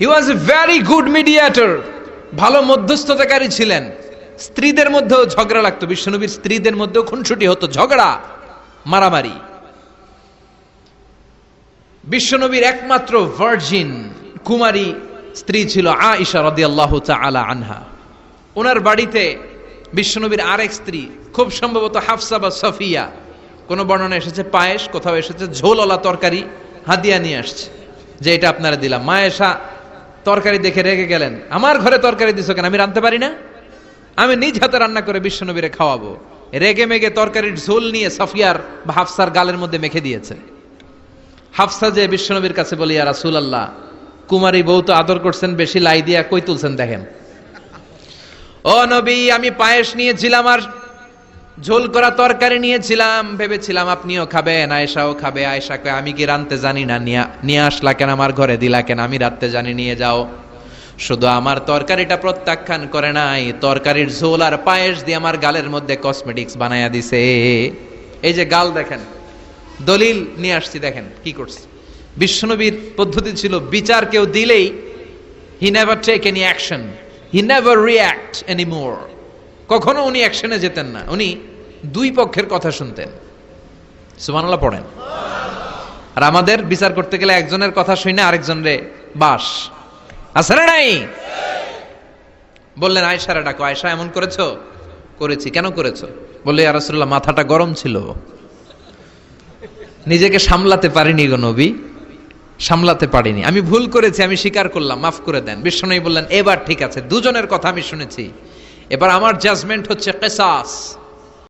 He was a very good mediator ভালো মধ্যস্থতাকারী ছিলেন। স্ত্রীদের মধ্যেও ঝগড়া লাগতো। বিশ্বনবীর স্ত্রীদের মধ্যেও খুনসুটি হতো। ঝগড়া, মারামারি। বিশ্বনবীর একমাত্র ভার্জিন কুমারী স্ত্রী ছিল আয়েশা রাদিয়াল্লাহু তাআলা আনহা। ওনার বাড়িতে বিশ্বনবীর আরেক স্ত্রী, খুব সম্ভবত হাফসা বা সফিয়া। কোন বর্ণনা এসেছে? পায়েস, কোথাও এসেছে? ঝোলওয়ালা তরকারি, হাদিয়া নিয়ে আসছে। যে এটা আপনারা দিলাম। মায়েশা তরকারি দেখে রেগে গেলেন। আমার ঘরে তরকারি দিছো কেন? আমি রাঁধতে পারি না? আমি নিজ হাতে রান্না করে বিশ্বনবীরে খাওয়াবো। রেগে মেগে তরকারির ঝোল নিয়ে সফিয়ার বা হাফসার গালের মধ্যে মেখে দিয়েছে হাফসা যে বিশ্বনবীর কাছে বলি আর রাসুল আল্লাহ কুমারী বউ তো আদর করছেন, বেশি লাই দিয়া কই তুলছেন দেখেন? ও নবী, আমি পায়েস নিয়েছিলাম আর ঝোল করা তরকারি নিয়েছিলাম, ভেবেছিলাম আপনিও খাবেন, আয়েশাও খাবে। আয়েশা কয়, আমি কি রানতে জানি না? নিয়া- আসলা কেন? আমার ঘরে দিলা কেন? আমি রাতে জানি, নিয়ে যাও। শুধু আমার তরকারিটা প্রত্যাখ্যান করে নাই, তরকারির ঝোল আর পায়েস দিয়ে আমার গালের মধ্যে কসমেটিক্স বানায়া দিছে। এই যে গাল দেখেন, দলিল নিয়ে আসছি, দেখেন কি করছে। বিশ্বনবীর পদ্ধতি ছিল, বিচার কেউ দিলেই he never take any action he never react any more কখনো উনি অ্যাকশনে যেতেন না, উনি দুই পক্ষের কথা শুনতেন। সুবহানাল্লাহ, পড়েন। আর আমাদের বিচার করতে গেলে একজনের কথা শুনে আরেকজনের বাস। আছে না নাই? বললেন আয়সারা ডাকো। আয়সা এমন করেছ? করেছি। কেন করেছ? বললে রাসূলুল্লাহ, মাথাটা গরম ছিল। নিজেকে সামলাতে পারিনি গো নবী। সামলাতে পারিনি। আমি ভুল করেছি, আমি স্বীকার করলাম, মাফ করে দেন। বিশ্বনবী বললেন, এবার ঠিক আছে, দুজনের কথা আমি শুনেছি। এবার আমার জাজমেন্ট হচ্ছে কেসাস।